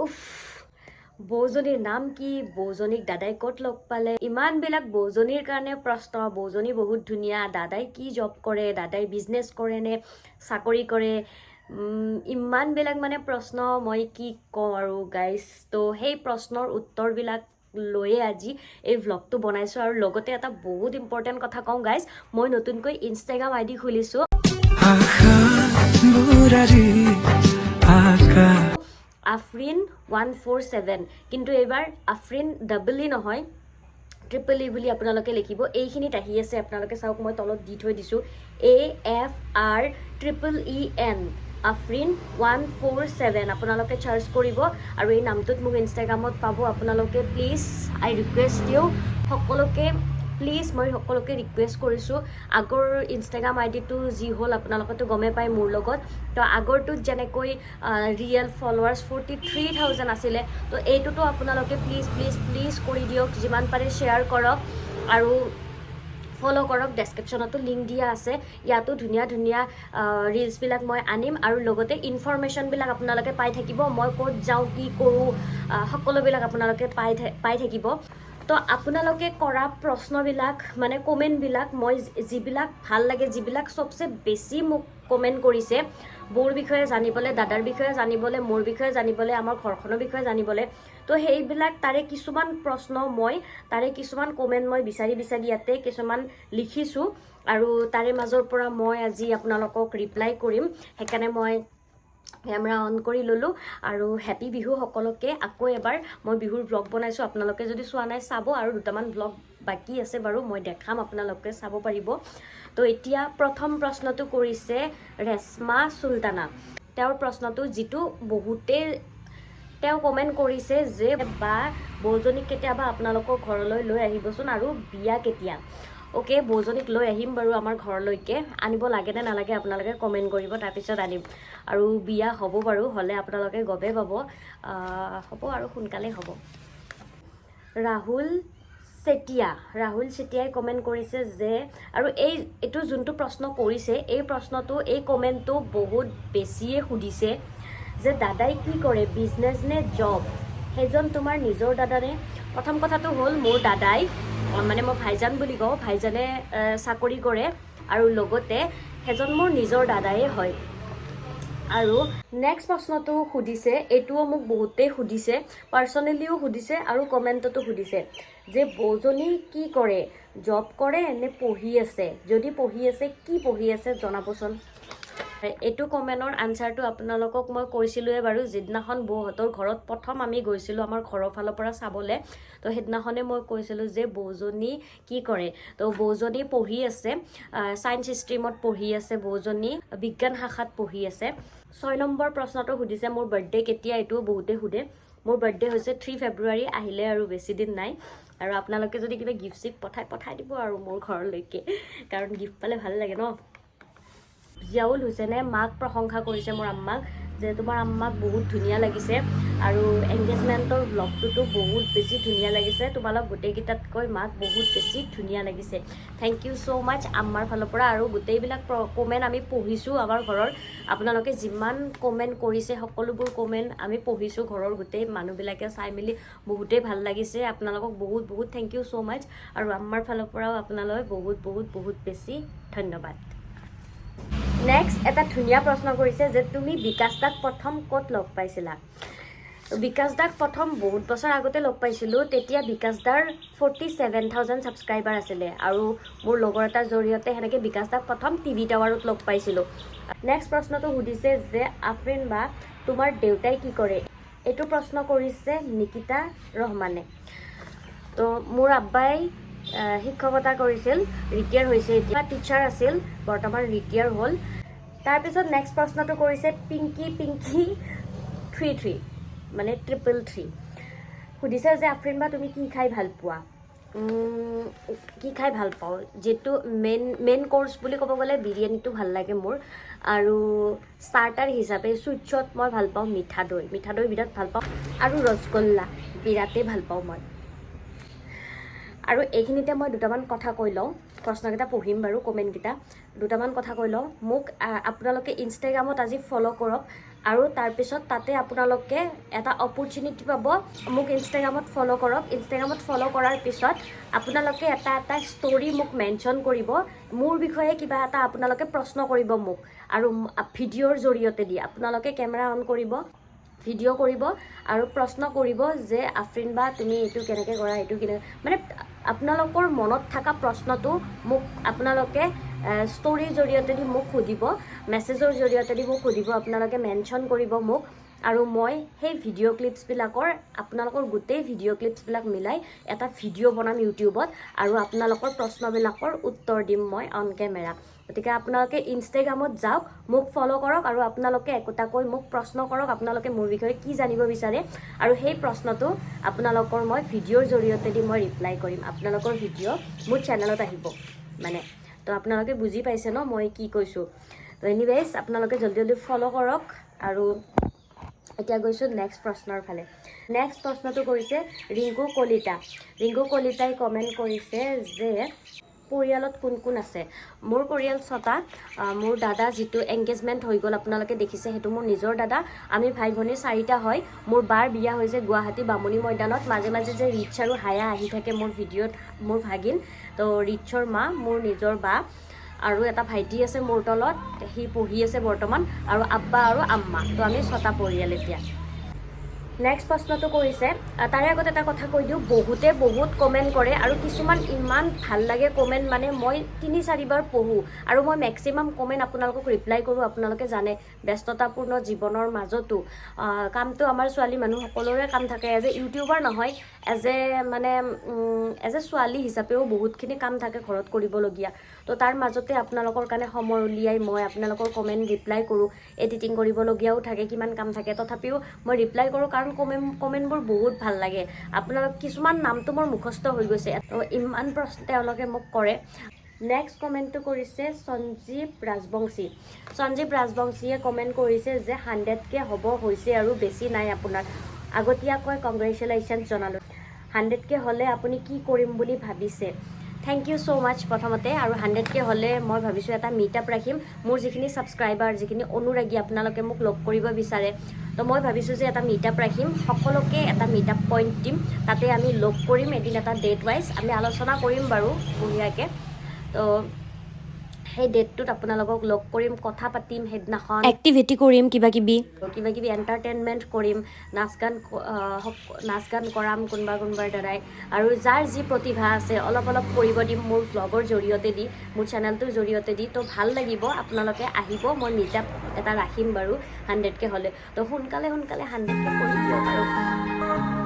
উফ, বৌজনীৰ নাম কি? বৌজনীক দাদাই ক'ত লগ পালে? ইমানবিলাক বৌজনীৰ কাৰণে প্ৰশ্ন। বৌজনী বহুত ধুনীয়া। দাদাই কি জব কৰে? দাদাই বিজনেছ কৰে নে? চাকৰি কৰে? ইমানবিলাক মানে প্ৰশ্ন। মই কি কওঁ আৰু গাইজ তো সেই প্ৰশ্নৰ উত্তৰবিলাক লৈয়ে আজি এই ভ্লগটো বনাইছোঁ আৰু লগতে এটা বহুত ইম্পৰ্টেণ্ট কথা কওঁ গাইজ মই নতুনকৈ ইনষ্টাগ্ৰাম আই ডি খুলিছোঁ আফৰিন ওৱান ফ'ৰ ছেভেন কিন্তু এইবাৰ আফৰিন ডাবল নহয় ট্ৰিপল ই বুলি আপোনালোকে লিখিব। এইখিনিত আহি আছে, আপোনালোকে চাওক, মই তলত দি থৈ দিছোঁ। A F R triple E N Afrin one four seven আপোনালোকে চাৰ্চ কৰিব আৰু এই নামটোত মোক ইনষ্টাগ্ৰামত পাব। আপোনালোকে প্লিজ আই ৰিকুৱেষ্ট ইউ সকলোকে প্লিজ মই সকলোকে ৰিকুৱেষ্ট কৰিছোঁ। আগৰ ইনষ্টাগ্ৰাম আই ডিটো যি হ'ল আপোনালোকেতো গমেই পায় মোৰ লগত। তো আগৰটোত যেনেকৈ real followers forty three thousand আছিলে, তো এইটোতো আপোনালোকে প্লিজ প্লিজ প্লিজ কৰি দিয়ক, যিমান পাৰে শ্বেয়াৰ কৰক। আৰু ফ'ল' কৰক ডেছক্ৰিপশ্যনতো লিংক দিয়া আছে। ইয়াতো ধুনীয়া ধুনীয়া ৰিলচবিলাক মই আনিম আৰু লগতে ইনফৰমেশ্যনবিলাক আপোনালোকে পাই থাকিব। মই ক'ত যাওঁ, কি কৰোঁ সকলোবিলাক আপোনালোকে পাই পাই থাকিব। তো আপোনালোকে কৰা প্ৰশ্নবিলাক মানে কমেণ্টবিলাক মই যিবিলাক ভাল লাগে যিবিলাক চবচে বেছি মোক কমেণ্ট কৰিছে বৌৰ বিষয়ে জানিবলৈ দাদাৰ বিষয়ে জানিবলৈ মোৰ বিষয়ে জানিবলৈ আমাৰ ঘৰখনৰ বিষয়ে জানিবলৈ তো সেইবিলাক তাৰে কিছুমান প্ৰশ্ন মই তাৰে কিছুমান কমেণ্ট মই বিচাৰি বিচাৰি ইয়াতে কিছুমান লিখিছোঁ আৰু তাৰে মাজৰ পৰা মই আজি আপোনালোকক ৰিপ্লাই কৰিম সেইকাৰণে মই কেমেৰা অন কৰি ল'লোঁ আৰু হেপী বিহু সকলোকে আকৌ এবাৰ মই বিহুৰ ব্লগ বনাইছোঁ। আপোনালোকে যদি চোৱা নাই চাব আৰু দুটামান ব্লগ বাকী আছে বাৰু মই দেখাম আপোনালোকে চাব পাৰিব। তো এতিয়া প্ৰথম প্ৰশ্নটো কৰিছে ৰেশ্মা চুলতানা। তেওঁৰ প্ৰশ্নটো যিটো বহুতেই তেওঁ কমেণ্ট কৰিছে যে বা বৌজনীক কেতিয়াবা আপোনালোকৰ ঘৰলৈ লৈ আহিবচোন আৰু বিয়া কেতিয়া? অ'কে বৌজনীক লৈ আহিম বাৰু আমাৰ ঘৰলৈকে। আনিব লাগে নে নালাগে আপোনালোকে কমেণ্ট কৰিব তাৰপিছত আনিম। আৰু বিয়া হ'ব বাৰু হ'লে আপোনালোকে গমেই পাব। হ'ব আৰু সোনকালেই হ'ব। ৰাহুল চেতিয়া ৰাহুল চেতিয়াই কমেণ্ট কৰিছে যে আৰু এই এইটো যোনটো প্ৰশ্ন কৰিছে এই প্ৰশ্নটো এই কমেণ্টটো বহুত বেছিয়ে সুধিছে যে দাদাই কি কৰে বিজনেছ নে জব সেইজন তোমাৰ নিজৰ দাদানে। প্ৰথম কথাটো হ'ল মোৰ দাদাই মানে মই ভাইজান বুলি কওঁ, ভাইজানে চাকৰি কৰে আৰু লগতে সেইজন মোৰ নিজৰ দাদাই হয়। আৰু নেক্সট প্ৰশ্নটো সুধিছে, এইটোও মোক বহুতেই সুধিছে পাৰ্চনেলিও সুধিছে আৰু কমেণ্টতো সুধিছে, যে বৌজনী কি কৰে জব কৰে নে পঢ়ি আছে? যদি পঢ়ি আছে, কি পঢ়ি আছে, জনাবচোন। এইটো কমেণ্টৰ আনচাৰটো আপোনালোকক মই কৈছিলোঁৱে বাৰু যিদিনাখন বৌহঁতৰ ঘৰত প্ৰথম আমি গৈছিলোঁ আমাৰ ঘৰৰ ফালৰ পৰা চাবলৈ তো সেইদিনাখনে মই কৈছিলোঁ যে বৌজনী কি কৰে? তো বৌজনী পঢ়ি আছে ছায়েন্স ষ্ট্ৰীমত পঢ়ি আছে বৌজনী বিজ্ঞান শাখাত পঢ়ি আছে। ছয় নম্বৰ প্ৰশ্নটো সুধিছে মোৰ বাৰ্থডে কেতিয়া? এইটোও বহুতে সোধে। মোৰ বাৰ্থডে হৈছে থ্ৰী ফেব্ৰুৱাৰী আহিলে আৰু বেছি দিন নাই। আৰু আপোনালোকে যদি কিবা গিফ্ট চিফ্ট পঠাই পঠাই দিব আৰু মোৰ ঘৰলৈকে কাৰণ গিফ্ট পালে ভাল লাগে ন? জিয়াউল হুছেইনে মাক প্ৰশংসা কৰিছে মোৰ আম্মাক যে তোমাৰ আম্মাক বহুত ধুনীয়া লাগিছে আৰু এংগেজমেণ্টৰ ব্লগটোতো বহুত বেছি ধুনীয়া লাগিছে। তোমালোক গোটেইকেইটাতকৈ মাক বহুত বেছি ধুনীয়া লাগিছে। থেংক ইউ ছ' মাছ আম্মাৰ ফালৰ পৰা আৰু গোটেইবিলাক কমেণ্ট আমি পঢ়িছোঁ আমাৰ ঘৰৰ। আপোনালোকে যিমান কমেণ্ট কৰিছে, সকলোবোৰ কমেণ্ট আমি পঢ়িছোঁ ঘৰৰ গোটেই মানুহবিলাকে চাই মেলি বহুতেই ভালো লাগিছে। আপোনালোকক বহুত বহুত থেংক ইউ ছ' মাছ আৰু আম্মাৰ ফালৰ পৰাও আপোনালৈ বহুত বহুত বহুত বেছি ধন্যবাদ। নেক্সট এটা ধুনীয়া প্ৰশ্ন কৰিছে যে তুমি বিকাশ দাক প্ৰথম ক'ত লগ পাইছিলা? বিকাশ দাক প্ৰথম বহুত বছৰ আগতে লগ পাইছিলোঁ, তেতিয়া বিকাশ দাৰ ফৰ্টি ছেভেন থাউজেণ্ড ছাবস্ক্ৰাইবাৰ আছিলে আৰু মোৰ লগৰ এটাৰ জৰিয়তে সেনেকৈ বিকাশ দাক প্ৰথম টিভি টাৱাৰত লগ পাইছিলোঁ। নেক্সট প্ৰশ্নটো সুধিছে যে আফৰিন বা তোমাৰ দেউতাই কি কৰে? এইটো প্ৰশ্ন কৰিছে নিকিতা ৰহমানে। তো, মোৰ আব্বাই শিক্ষকতা কৰিছিল ৰিটায়াৰ হৈছে। এতিয়া টিচাৰ আছিল, বৰ্তমান ৰিটায়াৰ হ'ল। তাৰপিছত নেক্সট প্ৰশ্নটো কৰিছে পিংকি পিংকি থ্ৰী থ্ৰী মানে ট্ৰিপল থ্ৰী সুধিছে যে আফৰিন বা, তুমি কি খাই ভালো পোৱা? কি খাই ভালো পাওঁ? যিটো মেইন মেইন কৰ্চ বুলি ক'ব গ'লে বিৰিয়ানীটো ভালো লাগে মোৰ। আৰু ষ্টাৰ্টাৰ হিচাপে চুইটছত মই ভালো পাওঁ মিঠা দৈ মিঠা দৈ বিৰাট ভালো পাওঁ। আৰু ৰসগোল্লা, বিৰাটেই ভালো পাওঁ মই। আৰু এইখিনিতে মই দুটামান কথা কৈ লওঁ। প্ৰশ্নকেইটা পঢ়িম বাৰু, কমেণ্টকেইটা। দুটামান কথা কৈ লওঁ। মোক আপোনালোকে ইনষ্টাগ্ৰামত আজি ফ'ল' কৰক আৰু তাৰপিছত তাতে আপোনালোকে এটা অপৰচুনিটি পাব। মোক ইনষ্টাগ্ৰামত ফ'ল' কৰক। ইনষ্টাগ্ৰামত ফ'ল' কৰাৰ পিছত আপোনালোকে এটা এটা ষ্টৰি মোক মেনশ্যন কৰিব। মোৰ বিষয়ে কিবা এটা আপোনালোকে প্ৰশ্ন কৰিব মোক। আৰু ভিডিঅ'ৰ জৰিয়তে দি আপোনালোকে কেমেৰা অন কৰিব। ভিডিঅ' কৰিব আৰু প্ৰশ্ন কৰিব যে আফ্ৰিন বা তুমি এইটো কেনেকৈ কৰা, এইটো কেনেকৈ মানে আপোনালোকৰ মনত থকা প্ৰশ্নটো মোক আপোনালোকে ষ্টৰীৰ জৰিয়তেদি মোক সুধিব মেছেজৰ জৰিয়তেদি মোক সুধিব, আপোনালোকে মেনশ্যন কৰিব মোক। আৰু মই সেই ভিডিঅ' ক্লিপছবিলাকৰ আপোনালোকৰ গোটেই ভিডিঅ' ক্লিপছবিলাক মিলাই এটা ভিডিঅ' বনাম ইউটিউবত আৰু আপোনালোকৰ প্ৰশ্নবিলাকৰ উত্তৰ দিম মই অন কেমেৰা গতিকে আপোনালোকে ইনষ্টাগ্ৰামত যাওক মোক ফ'ল' কৰক আৰু আপোনালোকে একোটাকৈ মোক প্ৰশ্ন কৰক আপোনালোকে মোৰ বিষয়ে কি জানিব বিচাৰে আৰু সেই প্ৰশ্নটো আপোনালোকৰ মই ভিডিঅ'ৰ জৰিয়তে দি মই ৰিপ্লাই কৰিম। আপোনালোকৰ ভিডিঅ' মোৰ চেনেলত আহিব। মানে তো আপোনালোকে বুজি পাইছে ন মই কি কৈছোঁ। তো এনিৱেজ আপোনালোকে জলদি জলদি ফ'ল' কৰক আৰু এতিয়া গৈছোঁ নেক্সট প্ৰশ্নৰ ফালে। নেক্সট প্ৰশ্নটো কৰিছে ৰিংকু কলিতা। ৰিংকু কলিতাই কমেণ্ট কৰিছে যে, পৰিয়ালত কোন কোন আছে? মোৰ পৰিয়াল ছটা। মোৰ দাদা যিটো এংগেজমেণ্ট হৈ গ'ল আপোনালোকে দেখিছে, সেইটো মোৰ নিজৰ দাদা। আমি ভাই ভনী চাৰিটা হয়। মোৰ বাৰ বিয়া হৈছে গুৱাহাটী বামুণী মৈদানত। মাজে মাজে যে ৰিচ আৰু হায়া আহি থাকে মোৰ ভিডিঅ'ত মোৰ ভাগিন। তো ৰিচৰ মা, মোৰ নিজৰ বা। আৰু এটা ভাইটি আছে মোৰ তলত, সি পঢ়ি আছে বৰ্তমান, আৰু আব্বা আৰু আম্মা। তো আমি ছটা পৰিয়াল এতিয়া। নেক্সট প্ৰশ্নটো কৰিছে তাৰে আগত এটা কথা কৈ দিওঁ বহুতে বহুত কমেণ্ট কৰে আৰু কিছুমান ইমান ভাল লাগে কমেণ্ট মানে মই তিনি চাৰিবাৰ পঢ়োঁ আৰু মই মেক্সিমাম কমেণ্ট আপোনালোকক ৰিপ্লাই কৰোঁ আপোনালোকে জানে ব্যস্ততাপূৰ্ণ জীৱনৰ মাজতো। কামটো আমাৰ ছোৱালী মানুহ সকলোৰে কাম থাকে এজ এ ইউটিউবাৰ নহয় এজ এ মানে এজ এ ছোৱালী হিচাপেও বহুতখিনি কাম থাকে ঘৰত কৰিবলগীয়া। তো তাৰ মাজতে আপোনালোকৰ কাৰণে সময় উলিয়াই মই আপোনালোকৰ কমেণ্ট ৰিপ্লাই কৰোঁ এডিটিং কৰিবলগীয়াও থাকে কিমান কাম থাকে। তথাপিও মই ৰিপ্লাই কৰোঁ কাৰণ কমেণ্ট কমেণ্টবোৰ বহুত ভালো লাগে। আপোনালোক কিছুমান নামটো মোৰ মুখস্থ হৈ গৈছে। ইমান প্ৰশ্ন তেওঁলোকে মোক কৰে। নেক্সট কমেণ্টটো কৰিছে সঞ্জীৱ ৰাজবংশী। সঞ্জীৱ ৰাজবংশীয়ে কমেণ্ট কৰিছে যে হাণ্ড্ৰেডকৈ হ'ব, হৈছে আৰু বেছি নাই আপোনাৰ। আগতীয়াকৈ কংগ্ৰেচুলেশ্যন জনালোঁ। হাণ্ড্ৰেডকৈ হ'লে আপুনি কি কৰিম বুলি ভাবিছে? থেংক ইউ ছ' মাছ প্ৰথমতে, আৰু হাণ্ড্ৰেডকৈ হ'লে মই ভাবিছোঁ এটা মিট আপ ৰাখিম। মোৰ যিখিনি ছাবস্ক্ৰাইবাৰ যিখিনি অনুৰাগী আপোনালোকে মোক লগ কৰিব বিচাৰে, তো মই ভাবিছোঁ যে এটা মিট আপ ৰাখিম। সকলোকে এটা মিট আপ পইণ্ট দিম। তাতে আমি লগ কৰিম এদিন এটা ডেট ৱাইজ আমি আলোচনা কৰিম বাৰু বঢ়িয়াকৈ। তো সেই ডেটটোত আপোনালোকক লগ কৰিম কথা পাতিম সেইদিনাখন এক্টিভিটি কৰিম কিবা কিবি কিবা কিবি এণ্টাৰটেইনমেণ্ট কৰিম নাচ গান নাচ গান কৰাম কোনোবা কোনোবাৰ দ্বাৰাই। আৰু যাৰ যি প্ৰতিভা আছে অলপ অলপ কৰিব দিম মোৰ ব্লগৰ জৰিয়তে দি মোৰ চেনেলটোৰ জৰিয়তে দি তো ভালো লাগিব আপোনালোকে আহিব মই মিট আপ এটা ৰাখিম বাৰু হাণ্ড্ৰেডকৈ হ'লে। তো সোনকালে সোনকালে হাণ্ড্ৰেডকৈ কৰি দিয়ক আৰু।